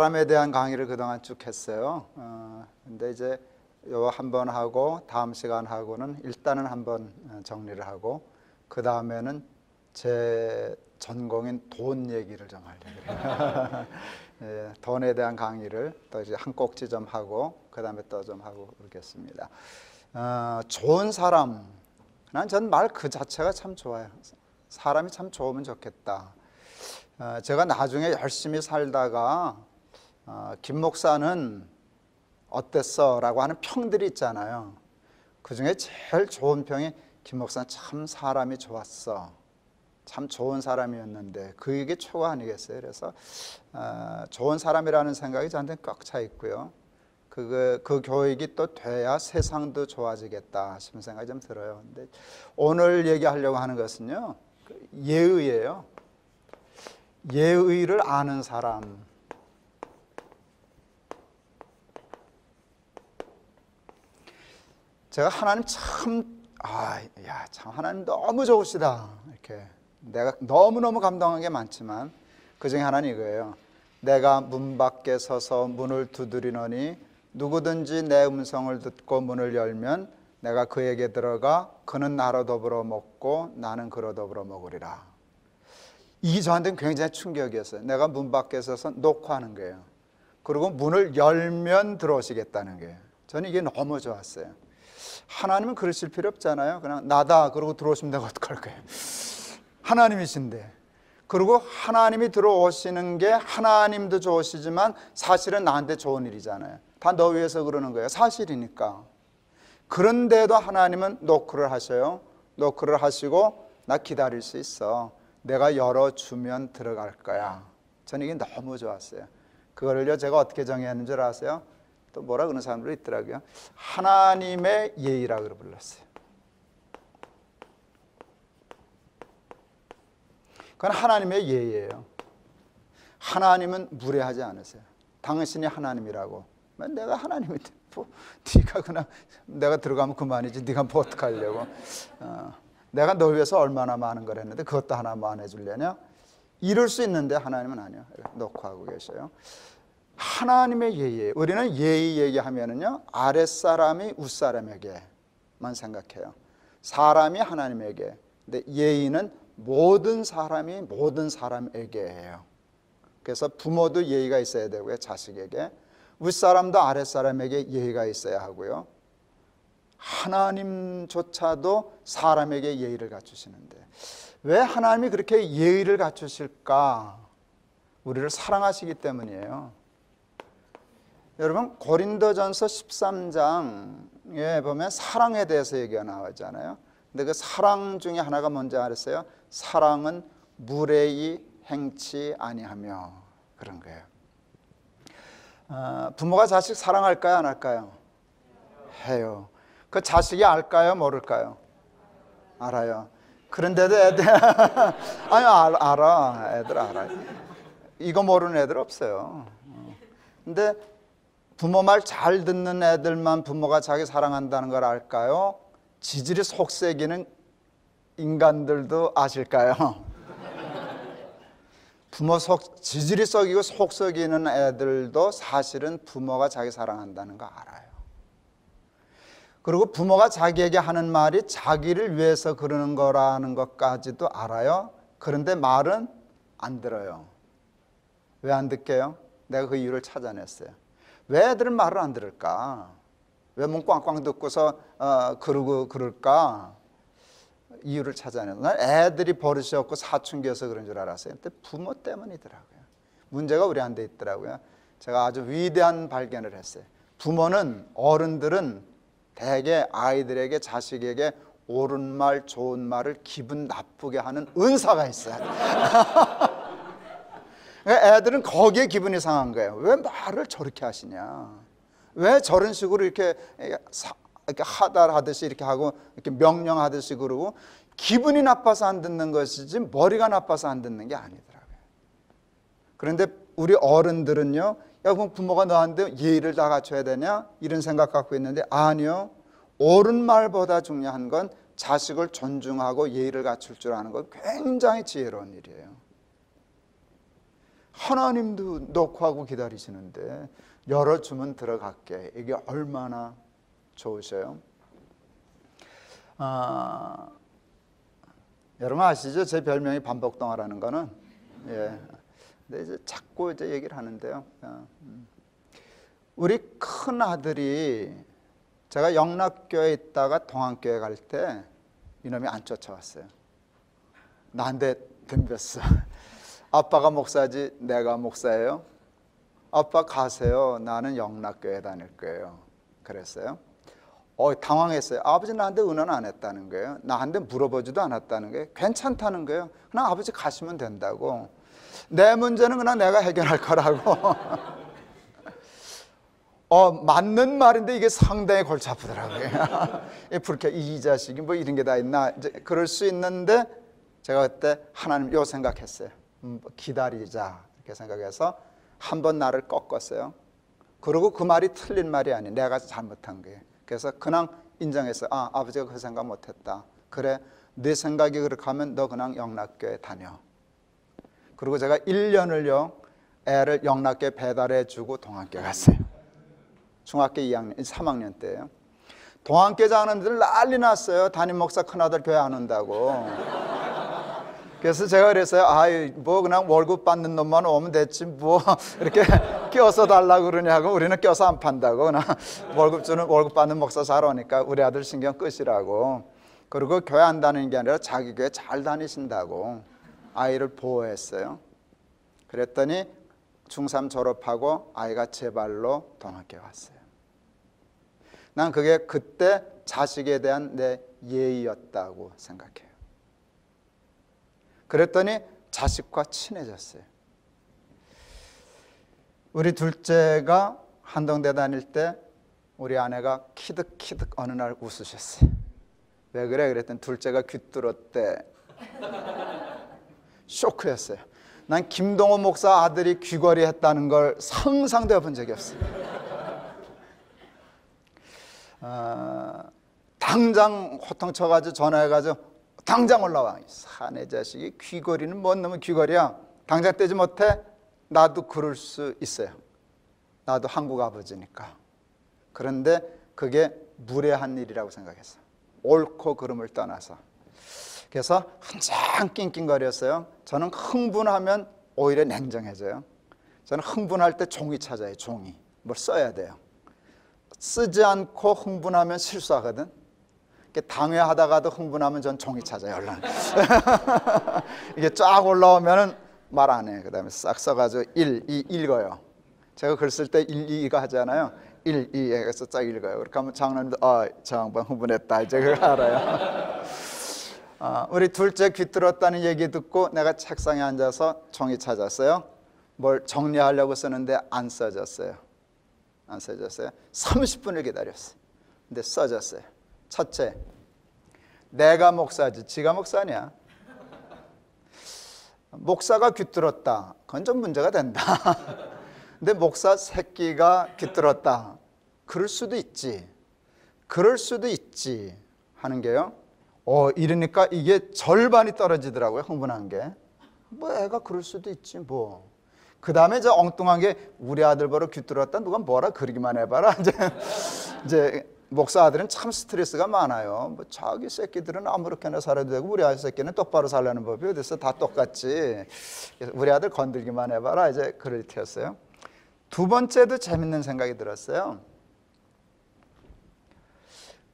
사람에 대한 강의를 그동안 쭉 했어요. 어, 근데 이제 요 한 번 하고 다음 시간 하고는 일단은 한번 어, 정리를 하고 그 다음에는 제 전공인 돈 얘기를 좀 하려고 그래요. 예, 돈에 대한 강의를 또 이제 한 꼭지 좀 하고 그 다음에 또 좀 하고 그러겠습니다. 어, 좋은 사람, 난 전 말 그 자체가 참 좋아요. 사람이 참 좋으면 좋겠다. 어, 제가 나중에 열심히 살다가 어, 김 목사는 어땠어?라고 하는 평들이 있잖아요. 그 중에 제일 좋은 평이 김 목사는 참 사람이 좋았어. 참 좋은 사람이었는데 그게 최고 아니겠어요? 그래서 어, 좋은 사람이라는 생각이 저한테 꽉 차 있고요. 그, 그 교육이 또 돼야 세상도 좋아지겠다 싶은 생각이 좀 들어요. 근데 오늘 얘기하려고 하는 것은요, 그 예의예요. 예의를 아는 사람. 제가 하나님 참, 아, 야, 참 하나님 너무 좋으시다. 이렇게 내가 너무 너무 감동한 게 많지만 그 중에 하나는 이거예요. 내가 문 밖에 서서 문을 두드리노니 누구든지 내 음성을 듣고 문을 열면 내가 그에게 들어가 그는 나로 더불어 먹고 나는 그로 더불어 먹으리라. 이게 저한테는 굉장히 충격이었어요. 내가 문 밖에 서서 녹화하는 거예요. 그리고 문을 열면 들어오시겠다는 거예요. 저는 이게 너무 좋았어요. 하나님은 그러실 필요 없잖아요. 그냥 나다 그러고 들어오시면 내가 어떡할 거예요. 하나님이신데. 그리고 하나님이 들어오시는 게 하나님도 좋으시지만 사실은 나한테 좋은 일이잖아요. 다 너 위해서 그러는 거예요. 사실이니까. 그런데도 하나님은 노크를 하셔요. 노크를 하시고 나 기다릴 수 있어. 내가 열어주면 들어갈 거야. 저는 이게 너무 좋았어요. 그거를요 제가 어떻게 정의하는 줄 아세요? 또 뭐라 그러는 사람들이 있더라고요. 하나님의 예의라고 불렀어요. 그건 하나님의 예의예요. 하나님은 무례하지 않으세요. 당신이 하나님이라고. 내가 하나님인데 뭐 네가 그냥 내가 들어가면 그만이지 네가 뭐 어떡하려고. 어, 내가 널 위해서 얼마나 많은 걸 했는데 그것도 하나 뭐안 해주려냐? 이럴 수 있는데 하나님은 아니요. 놓고 하고 계셔요. 하나님의 예의. 우리는 예의 얘기하면은요 아랫사람이 윗사람에게만 생각해요. 사람이 하나님에게. 근데 예의는 모든 사람이 모든 사람에게예요. 그래서 부모도 예의가 있어야 되고요. 자식에게. 윗사람도 아랫사람에게 예의가 있어야 하고요. 하나님조차도 사람에게 예의를 갖추시는데 왜 하나님이 그렇게 예의를 갖추실까? 우리를 사랑하시기 때문이에요. 여러분 고린도전서 13장에 보면 사랑에 대해서 얘기가 나오잖아요. 근데 그 사랑 중에 하나가 뭔지 알았어요? 사랑은 무례히 행치 아니하며 그런 거예요. 어, 부모가 자식 사랑할까요, 안 할까요? 해요. 그 자식이 알까요, 모를까요? 알아요. 그런데도 애들 아니 알, 알아, 애들 알아. 이거 모르는 애들 없어요. 근데 부모 말 잘 듣는 애들만 부모가 자기 사랑한다는 걸 알까요? 지질이 속색이는 인간들도 아실까요? 부모 속 지질이 썩이고 속 썩이는 애들도 사실은 부모가 자기 사랑한다는 거 알아요. 그리고 부모가 자기에게 하는 말이 자기를 위해서 그러는 거라는 것까지도 알아요. 그런데 말은 안 들어요. 왜 안 듣게요? 내가 그 이유를 찾아냈어요. 왜 애들은 말을 안 들을까? 왜문 꽝꽝 듣고서 어, 그러고 그럴까? 이유를 찾아내는. 난 애들이 버릇이 없고 사춘기여서 그런 줄 알았어요. 근데 부모 때문이더라고요. 문제가 우리한테 있더라고요. 제가 아주 위대한 발견을 했어요. 부모는 어른들은 대개 아이들에게 자식에게 옳은 말, 좋은 말을 기분 나쁘게 하는 은사가 있어요. 애들은 거기에 기분이 상한 거예요. 왜 말을 저렇게 하시냐? 왜 저런 식으로 이렇게 이렇게 하달 하듯이 이렇게 하고 이렇게 명령하듯이 그러고 기분이 나빠서 안 듣는 것이지 머리가 나빠서 안 듣는 게 아니더라고요. 그런데 우리 어른들은요, 야, 그럼 부모가 너한테 예의를 다 갖춰야 되냐? 이런 생각 갖고 있는데 아니요. 옳은 말보다 중요한 건 자식을 존중하고 예의를 갖출 줄 아는 건 굉장히 지혜로운 일이에요. 하나님도 놓고 하고 기다리시는데 열어주면 들어갈게. 이게 얼마나 좋으셔요. 아, 여러분 아시죠? 제 별명이 반복동화라는 거는 예. 근데 이제 자꾸 이제 얘기를 하는데요. 어, 음. 우리 큰 아들이 제가 영락교에 있다가 동안교회 갈때 이놈이 안 쫓아왔어요. 나한테 덤볐어. 아빠가 목사지 내가 목사예요. 아빠 가세요. 나는 영락교회 다닐 거예요. 그랬어요. 어, 당황했어요. 아버지 나한테 은원 안 했다는 거예요. 나한테 물어보지도 않았다는 거예요. 괜찮다는 거예요. 그냥 아버지 가시면 된다고. 내 문제는 그냥 내가 해결할 거라고. 어, 맞는 말인데 이게 상당히 골치 아프더라고요. 불쾌, 이 자식이 뭐 이런 게 다 있나. 그럴 수 있는데 제가 그때 하나님 요 생각했어요. 음, 기다리자. 이렇게 생각해서 한 번 나를 꺾었어요. 그리고 그 말이 틀린 말이 아니에요. 내가 잘못한 거예요. 그래서 그냥 인정했어요. 아, 아버지가 그 생각 못했다. 그래, 네 생각이 그렇게 하면 너 그냥 영락교에 다녀. 그리고 제가 1년을요, 애를 영락교에 배달해 주고 동학교 갔어요. 중학교 2학년, 3학년 때예요. 동학교 자는들 난리 났어요. 담임 목사 큰아들 교회 안 온다고. 그래서 제가 그랬어요. 아이, 뭐 그냥 월급 받는 놈만 오면 됐지. 뭐 이렇게 껴서 달라고 그러냐고. 우리는 껴서 안 판다고. 그냥 월급 주는 월급 받는 목사 잘 오니까 우리 아들 신경 끄시라고. 그리고 교회 안 다니는 게 아니라 자기 교회 잘 다니신다고 아이를 보호했어요. 그랬더니 중3 졸업하고 아이가 제 발로 동학교에 왔어요. 난 그게 그때 자식에 대한 내 예의였다고 생각해요. 그랬더니 자식과 친해졌어요. 우리 둘째가 한동대 다닐 때 우리 아내가 키득키득 어느 날 웃으셨어요. 왜 그래? 그랬더니 둘째가 귀뚫었대. 쇼크였어요. 난 김동호 목사 아들이 귀걸이 했다는 걸 상상도 해본 적이 없어요. 어, 당장 호통쳐가지고 전화해가지고 당장 올라와. 사내 자식이 귀걸이는 뭔 놈의 귀걸이야. 당장 떼지 못해? 나도 그럴 수 있어요. 나도 한국 아버지니까. 그런데 그게 무례한 일이라고 생각했어. 옳고 그름을 떠나서. 그래서 한참 낑낑거렸어요. 저는 흥분하면 오히려 냉정해져요. 저는 흥분할 때 종이 찾아요. 종이. 뭘 써야 돼요. 쓰지 않고 흥분하면 실수하거든. 당회하다가도 흥분하면 전 종이 찾아요. 얼른. 이게 쫙 올라오면은 말 안 해. 그다음에 싹 써가지고 1, 2 읽어요. 제가 글 쓸 때 1, 2가 하잖아요. 1, 2 해서 쫙 읽어요. 그렇게 하면 장로님도 어, 저 양반 흥분했다. 이제 그거 알아요. 어, 우리 둘째 귀뚫었다는 얘기 듣고 내가 책상에 앉아서 종이 찾았어요. 뭘 정리하려고 쓰는데 안 써졌어요. 안 써졌어요. 30분을 기다렸어요. 근데 써졌어요. 첫째, 내가 목사지 지가 목사 아니야. 목사가 귀뚫었다. 그건 좀 문제가 된다. 근데 목사 새끼가 귀뚫었다. 그럴 수도 있지. 그럴 수도 있지. 하는 게요. 어, 이러니까 이게 절반이 떨어지더라고요. 흥분한 게. 뭐 애가 그럴 수도 있지 뭐. 그 다음에 저 엉뚱한 게 우리 아들 보러 귀뚫었다. 누가 뭐라 그러기만 해봐라. 이제, 이제 목사 아들은 참 스트레스가 많아요. 뭐 자기 새끼들은 아무렇게나 살아도 되고 우리 아들 새끼는 똑바로 살라는 법이 어디서 다 똑같지. 우리 아들 건들기만 해봐라 이제 그럴 테였어요. 두 번째도 재밌는 생각이 들었어요.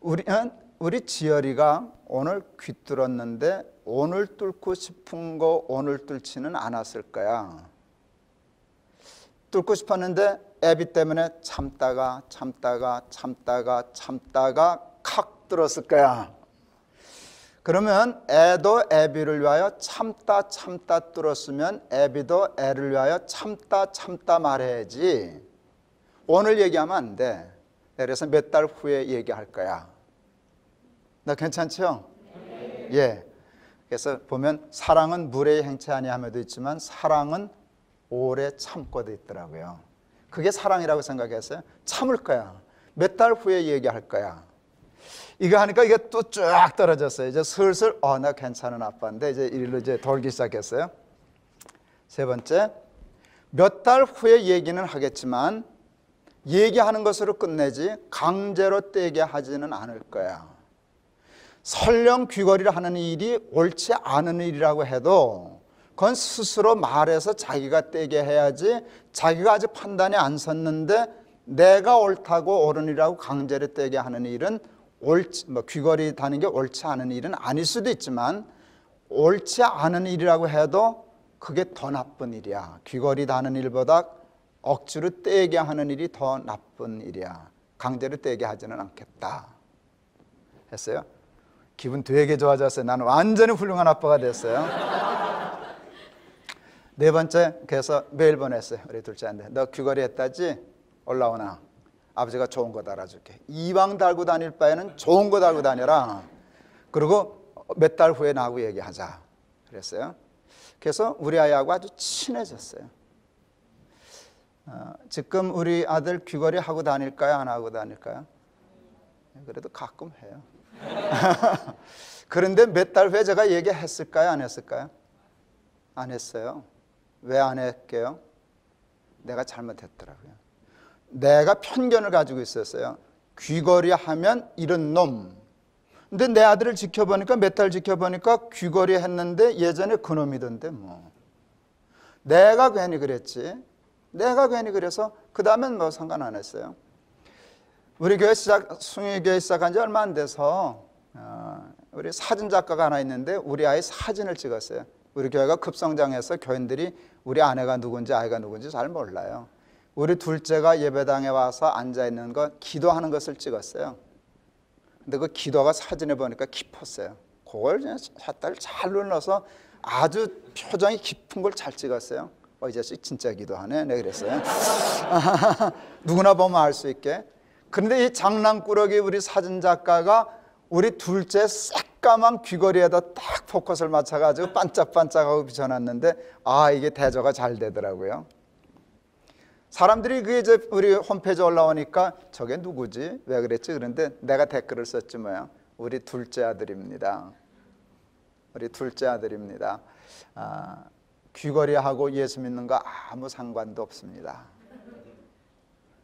우리는 우리 지열이가 오늘 귀뚫었는데 오늘 뚫고 싶은 거 오늘 뚫지는 않았을 거야. 뚫고 싶었는데 애비 때문에 참다가 참다가 참다가 참다가 칵 들었을 거야. 그러면 애도 애비를 위하여 참다 참다 뚫었으면 애비도 애를 위하여 참다 참다 말해야지. 오늘 얘기하면 안 돼. 그래서 몇 달 후에 얘기할 거야. 나 괜찮죠? 예. 그래서 보면 사랑은 물의 행체 아니함에도 있지만 사랑은 오래 참고도 있더라고요. 그게 사랑이라고 생각했어요. 참을 거야. 몇 달 후에 얘기할 거야. 이거 하니까 이게 또 쫙 떨어졌어요. 이제 슬슬 어, 나 괜찮은 아빠인데 이제 일로 이제 돌기 시작했어요. 세 번째, 몇 달 후에 얘기는 하겠지만 얘기하는 것으로 끝내지 강제로 떼게 하지는 않을 거야. 설령 귀걸이를 하는 일이 옳지 않은 일이라고 해도 그건 스스로 말해서 자기가 떼게 해야지 자기가 아직 판단이 안 섰는데 내가 옳다고 옳은이라고 강제로 떼게 하는 일은 옳지 뭐 귀걸이 다는 게 옳지 않은 일은 아닐 수도 있지만 옳지 않은 일이라고 해도 그게 더 나쁜 일이야. 귀걸이 다는 일보다 억지로 떼게 하는 일이 더 나쁜 일이야. 강제로 떼게 하지는 않겠다. 했어요. 기분 되게 좋아졌어요. 나는 완전히 훌륭한 아빠가 됐어요. 네 번째, 그래서 메일 보냈어요. 우리 둘째한테. 너 귀걸이 했다지? 올라오나? 아버지가 좋은 거 달아줄게. 이왕 달고 다닐 바에는 좋은 거 달고 다녀라. 그리고 몇 달 후에 나하고 얘기하자. 그랬어요. 그래서 우리 아이하고 아주 친해졌어요. 어, 지금 우리 아들 귀걸이 하고 다닐까요? 안 하고 다닐까요? 그래도 가끔 해요. 그런데 몇 달 후에 제가 얘기했을까요? 안 했을까요? 안 했어요. 왜 안 했게요? 내가 잘못했더라고요. 내가 편견을 가지고 있었어요. 귀걸이 하면 이런 놈. 근데 내 아들을 지켜보니까 몇 달 지켜보니까 귀걸이 했는데 예전에 그놈이던데 뭐. 내가 괜히 그랬지. 내가 괜히 그래서 그 다음엔 뭐 상관 안 했어요. 우리 교회 시작 숭이 교회 시작한 지 얼마 안 돼서 어, 우리 사진 작가가 하나 있는데 우리 아이 사진을 찍었어요. 우리 교회가 급성장해서 교인들이 우리 아내가 누군지 아이가 누군지 잘 몰라요. 우리 둘째가 예배당에 와서 앉아 있는 거 기도하는 것을 찍었어요. 근데 그 기도가 사진에 보니까 깊었어요. 그걸 샷다를 잘 눌러서 아주 표정이 깊은 걸 잘 찍었어요. 어, 이 자식 진짜 기도하네. 네, 그랬어요. 누구나 보면 알 수 있게. 그런데 이 장난꾸러기 우리 사진 작가가 우리 둘째 새 까만 귀걸이에다 딱 포커스를 맞춰가지고 반짝반짝하고 비춰놨는데 아 이게 대조가 잘 되더라고요. 사람들이 그게 이제 우리 홈페이지 올라오니까 저게 누구지? 왜 그랬지? 그런데 내가 댓글을 썼지 뭐야. 우리 둘째 아들입니다. 우리 둘째 아들입니다. 아, 귀걸이하고 예수 믿는 거 아무 상관도 없습니다.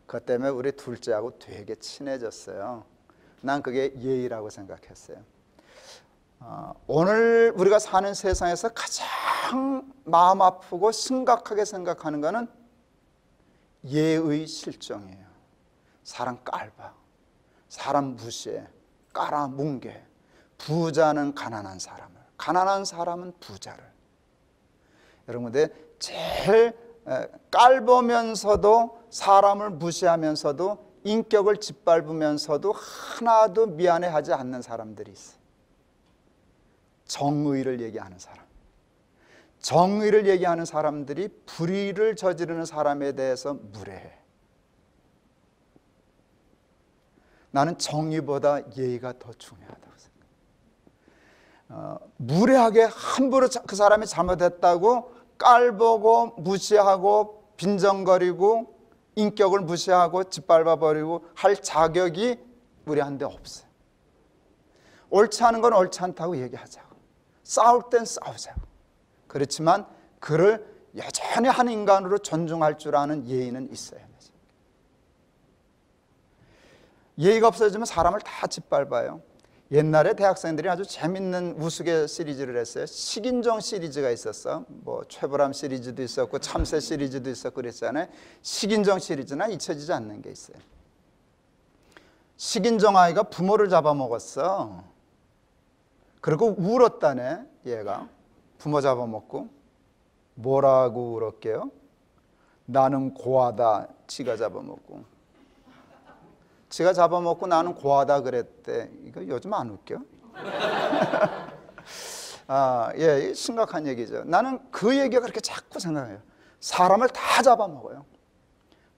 그것 때문에 우리 둘째하고 되게 친해졌어요. 난 그게 예의라고 생각했어요. 어, 오늘 우리가 사는 세상에서 가장 마음 아프고 심각하게 생각하는 것은 예의 실정이에요. 사람 깔봐. 사람 무시해. 깔아 뭉개. 부자는 가난한 사람을. 가난한 사람은 부자를. 여러분들 제일 깔보면서도 사람을 무시하면서도 인격을 짓밟으면서도 하나도 미안해하지 않는 사람들이 있어요. 정의를 얘기하는 사람. 정의를 얘기하는 사람들이 불의를 저지르는 사람에 대해서 무례해. 나는 정의보다 예의가 더 중요하다고 생각해. 어, 무례하게 함부로 그 사람이 잘못했다고 깔보고 무시하고 빈정거리고 인격을 무시하고 짓밟아 버리고 할 자격이 우리한테 없어요. 옳지 않은 건 옳지 않다고 얘기하자고. 싸울 땐 싸우자고. 그렇지만 그를 여전히 한 인간으로 존중할 줄 아는 예의는 있어야 되죠. 예의가 없어지면 사람을 다 짓밟아요. 옛날에 대학생들이 아주 재밌는 우스개 시리즈를 했어요. 식인종 시리즈가 있었어. 뭐 최불암 시리즈도 있었고 참새 시리즈도 있었고 그랬잖아요. 식인종 시리즈는 잊혀지지 않는 게 있어요. 식인종 아이가 부모를 잡아먹었어. 그리고 울었다네 얘가 부모 잡아먹고 뭐라고 울었게요? 나는 고하다 지가 잡아먹고 지가 잡아먹고 나는 고하다 그랬대. 이거 요즘 안 웃겨? 아, 예, 심각한 얘기죠. 나는 그 얘기가 그렇게 자꾸 생각해요. 사람을 다 잡아먹어요.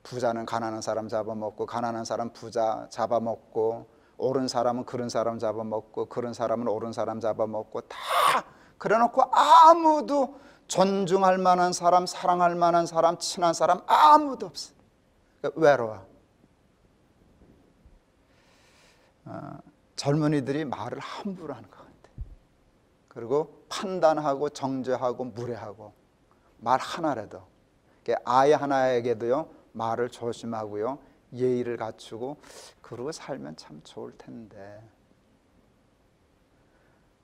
부자는 가난한 사람 잡아먹고, 가난한 사람 부자 잡아먹고, 옳은 사람은 그런 사람 잡아먹고, 그런 사람은 옳은 사람 잡아먹고, 다 그래놓고 아무도 존중할 만한 사람, 사랑할 만한 사람, 친한 사람 아무도 없어. 그러니까 외로워. 젊은이들이 말을 함부로 하는 것 같아. 그리고 판단하고 정죄하고 무례하고 말 하나라도 아이 하나에게도요 말을 조심하고요 예의를 갖추고 그러고 살면 참 좋을 텐데.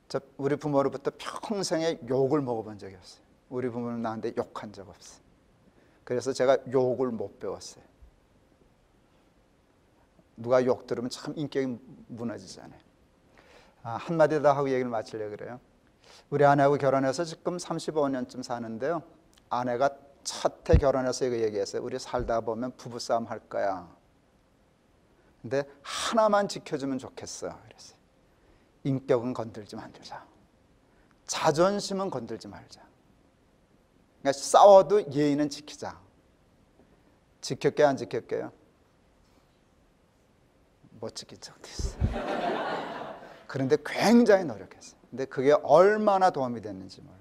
저 우리 부모로부터 평생에 욕을 먹어본 적이 없어요. 우리 부모는 나한테 욕한 적 없어요. 그래서 제가 욕을 못 배웠어요. 누가 욕 들으면 참 인격이 무너지잖아요. 아, 한마디 더 하고 얘기를 마치려고 그래요. 우리 아내하고 결혼해서 지금 35년쯤 사는데요. 아내가 첫 해 결혼해서 이거 얘기했어요. 우리 살다 보면 부부싸움 할 거야. 근데 하나만 지켜주면 좋겠어. 그랬어요. 인격은 건들지 말자. 자존심은 건들지 말자. 그러니까 싸워도 예의는 지키자. 지켰게 안 지켰게요? 못 있어요. 그런데 굉장히 노력했어요. 근데 그게 얼마나 도움이 됐는지 몰라요.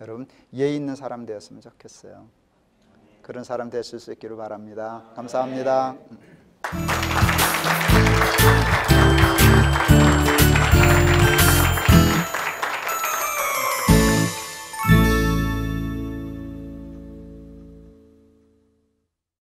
여러분 예의 있는 사람 되었으면 좋겠어요. 그런 사람 되실 수 있기를 바랍니다. 감사합니다.